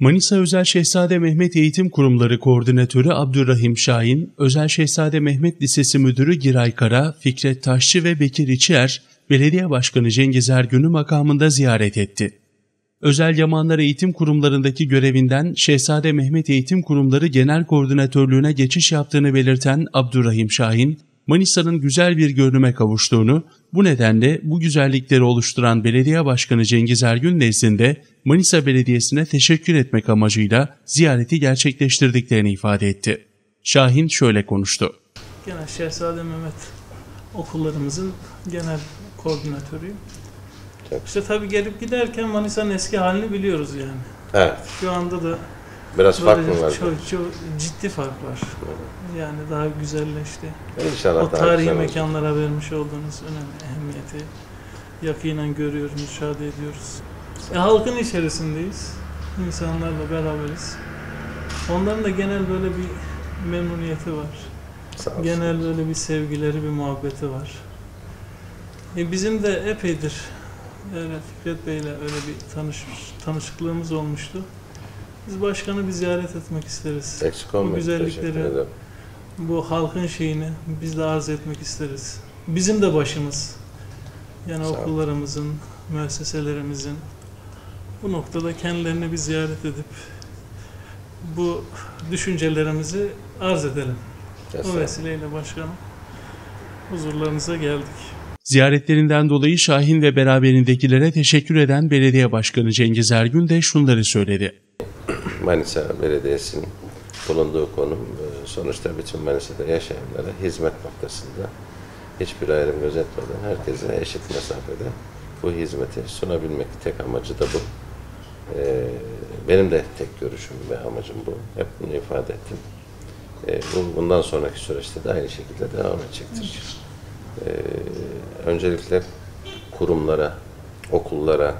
Manisa Özel Şehzade Mehmet Eğitim Kurumları Koordinatörü Abdurrahim Şahin, Özel Şehzade Mehmet Lisesi Müdürü Giray Kara, Fikret Taşçı ve Bekir İçier, Belediye Başkanı Cengiz Ergün'ü makamında ziyaret etti. Özel Yamanlar Eğitim Kurumlarındaki görevinden Şehzade Mehmet Eğitim Kurumları Genel Koordinatörlüğüne geçiş yaptığını belirten Abdurrahim Şahin, Manisa'nın güzel bir görünüme kavuştuğunu, bu nedenle bu güzellikleri oluşturan Belediye Başkanı Cengiz Ergün nezdinde Manisa Belediyesi'ne teşekkür etmek amacıyla ziyareti gerçekleştirdiklerini ifade etti. Şahin şöyle konuştu. Genel Şehzade Mehmet okullarımızın genel koordinatörüyüm. Çok. İşte tabii gelip giderken Manisa'nın eski halini biliyoruz yani. Evet. Şu anda da Biraz fark mı var? çok, çok ciddi fark var. Yani daha güzelleşti. İnşallah O tarihi mekanlara vermiş olduğunuz önemli ehemmiyeti yakinen görüyoruz, müşahede ediyoruz. E, halkın içerisindeyiz. İnsanlarla beraberiz. Onların da genel böyle bir memnuniyeti var. Sağ olsun. Genel böyle bir sevgileri, bir muhabbeti var. E bizim de epeydir öyle Fikret Bey'le öyle bir tanış, tanışıklığımız olmuştu. Biz başkanı bir ziyaret etmek isteriz. Eksik olmayın. güzellikleri- Teşekkür ederim. Bu halkın şeyini biz de arz etmek isteriz. Bizim de başımız. Yani Sağ okullarımızın, müesseselerimizin bu noktada kendilerini bir ziyaret edip bu düşüncelerimizi arz edelim. O Estağfurullah. vesileyle başkanım huzurlarınıza geldik. Ziyaretlerinden dolayı Şahin ve beraberindekilere teşekkür eden Belediye Başkanı Cengiz Ergün de şunları söyledi. Manisa Belediyesi'nin bulunduğu konum e, sonuçta bütün Manisa'da yaşayanlara hizmet noktasında hiçbir ayrım gözetmeden herkese eşit mesafede bu hizmeti sunabilmek tek amacı da bu. E, Benim de tek görüşüm ve amacım bu. Hep bunu ifade ettim. E, bu Bundan sonraki süreçte de aynı şekilde devam edecektir. Öncelikle kurumlara, okullara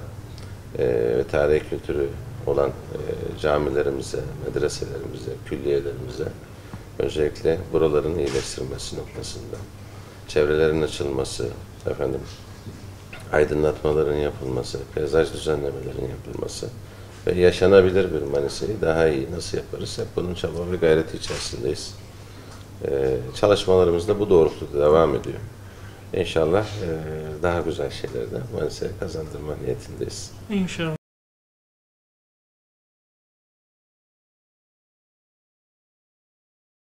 ve tarih kültürü olan e, camilerimize, medreselerimize, külliyelerimize öncelikle buraların iyileştirilmesi noktasında, çevrelerin açılması, efendim aydınlatmaların yapılması, peyzaj düzenlemelerin yapılması ve yaşanabilir bir Manisa'yı daha iyi nasıl yaparız hep bunun çaba ve gayreti içerisindeyiz. E, çalışmalarımız da bu doğrultuda devam ediyor. İnşallah e, daha güzel şeyleri de Manisa'ya kazandırma niyetindeyiz. İnşallah.